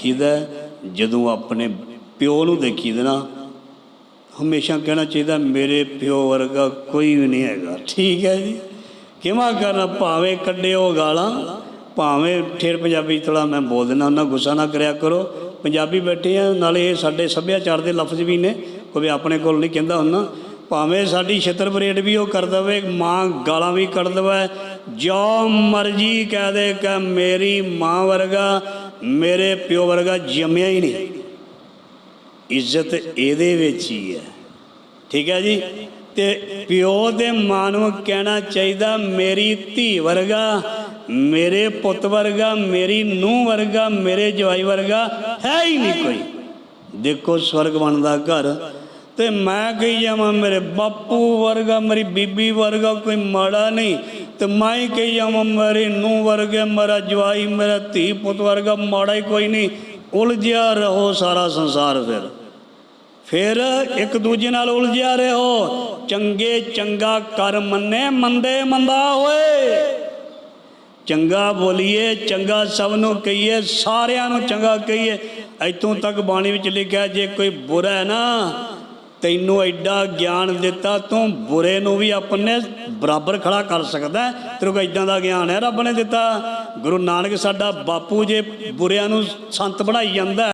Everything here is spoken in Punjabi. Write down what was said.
ਦੇਖੀਦਾ ਜਦੋਂ ਆਪਣੇ ਪਿਓ ਨੂੰ ਦੇਖੀਦਾ ਨਾ, ਹਮੇਸ਼ਾ ਕਹਿਣਾ ਚਾਹੀਦਾ, ਮੇਰੇ ਪਿਓ ਵਰਗਾ ਕੋਈ ਵੀ ਨਹੀਂ ਹੈਗਾ। ਠੀਕ ਹੈ ਜੀ। ਕਿਵੇਂ ਕਰਨਾ? ਭਾਵੇਂ ਕੱਢਿਓ ਗਾਲਾਂ, ਭਾਵੇਂ ਠੇਰ ਪੰਜਾਬੀ ਥੋੜਾ ਮੈਂ ਬੋਲ ਦਿੰਦਾ ਉਹਨਾਂ ਗੁੱਸਾ ਨਾ ਕਰਿਆ ਕਰੋ। ਪੰਜਾਬੀ ਬੈਠੇ ਆ, ਨਾਲੇ ਇਹ ਸਾਡੇ ਸੱਭਿਆਚਾਰ ਦੇ ਲਫ਼ਜ਼ ਵੀ ਨੇ। ਕੋਈ ਆਪਣੇ ਕੋਲ ਨਹੀਂ ਕਹਿੰਦਾ ਹੁੰਦਾ। ਭਾਵੇਂ ਸਾਡੀ ਛਿੱਤਰ ਪਰੇਡ ਵੀ ਉਹ ਕਰ ਦਵੇ, ਮਾਂ ਗਾਲਾਂ ਵੀ ਕੱਢ ਦਵੇ ਜੋ ਮਰਜ਼ੀ ਕਹਿ ਦੇ ਕਿ ਮੇਰੀ ਮਾਂ ਵਰਗਾ, ਮੇਰੇ ਪਿਓ ਵਰਗਾ ਜੰਮਿਆ ਹੀ ਨਹੀਂ। ਇੱਜ਼ਤ ਇਹਦੇ ਵਿੱਚ ਹੀ ਹੈ। ਠੀਕ ਹੈ ਜੀ? ਤੇ ਪਿਓ ਦੇ ਮਾਂ ਨੂੰ ਕਹਿਣਾ ਚਾਹੀਦਾ, ਮੇਰੀ ਧੀ ਵਰਗਾ, ਮੇਰੇ ਪੁੱਤ ਵਰਗਾ, ਮੇਰੀ ਨੂੰਹ ਵਰਗਾ, ਮੇਰੇ ਜਵਾਈ ਵਰਗਾ ਹੈ ਹੀ ਨਹੀਂ ਕੋਈ। ਦੇਖੋ ਸਵਰਗ ਬਣਦਾ ਘਰ। ਤੇ ਮੈਂ ਕਹੀ ਜਾਵਾਂ, ਮੇਰੇ ਬਾਪੂ ਵਰਗਾ, ਮੇਰੀ ਬੀਬੀ ਵਰਗਾ ਕੋਈ ਮਾੜਾ ਨਹੀਂ। ਤੇ ਮੈਂ ਹੀ ਕਹੀ ਜਾਵਾਂ ਮੇਰੀ ਨੂੰ ਵਰਗੇ, ਮੇਰਾ ਜਵਾਈ, ਮੇਰਾ ਧੀ ਪੁੱਤ ਵਰਗਾ, ਮਾੜਾ ਹੀ ਕੋਈ ਨਹੀਂ। ਉਲਝਿਆ ਰਹੋ ਸਾਰਾ ਸੰਸਾਰ ਫਿਰ। ਫਿਰ ਇੱਕ ਦੂਜੇ ਨਾਲ ਉਲਝਿਆ ਰਹੋ। ਚੰਗੇ ਚੰਗਾ ਕਰ ਮੰਨੇ, ਮੰਦੇ ਮੰਦਾ ਹੋਏ। ਚੰਗਾ ਬੋਲੀਏ, ਚੰਗਾ ਸਭ ਨੂੰ ਕਹੀਏ, ਸਾਰਿਆਂ ਨੂੰ ਚੰਗਾ ਕਹੀਏ। ਇੱਥੋਂ ਤੱਕ ਬਾਣੀ ਵਿੱਚ ਲਿਖਿਆ, ਜੇ ਕੋਈ ਬੁਰਾ ਹੈ ਨਾ ਤੈਨੂੰ ਐਡਾ ਗਿਆਨ ਦਿੱਤਾ, ਤੂੰ ਬੁਰੇ ਨੂੰ ਵੀ ਆਪਣੇ ਬਰਾਬਰ ਖੜਾ ਕਰ ਸਕਦਾ ਹੈ। ਤੇਰੇ ਕੋਲ ਇਦਾਂ ਦਾ ਗਿਆਨ ਹੈ, ਰੱਬ ਨੇ ਦਿੱਤਾ ਗੁਰੂ ਨਾਨਕ ਸਾਡਾ ਬਾਪੂ ਜੇ ਬੁਰਿਆਂ ਨੂੰ ਸੰਤ ਬਣਾਈ ਜਾਂਦਾ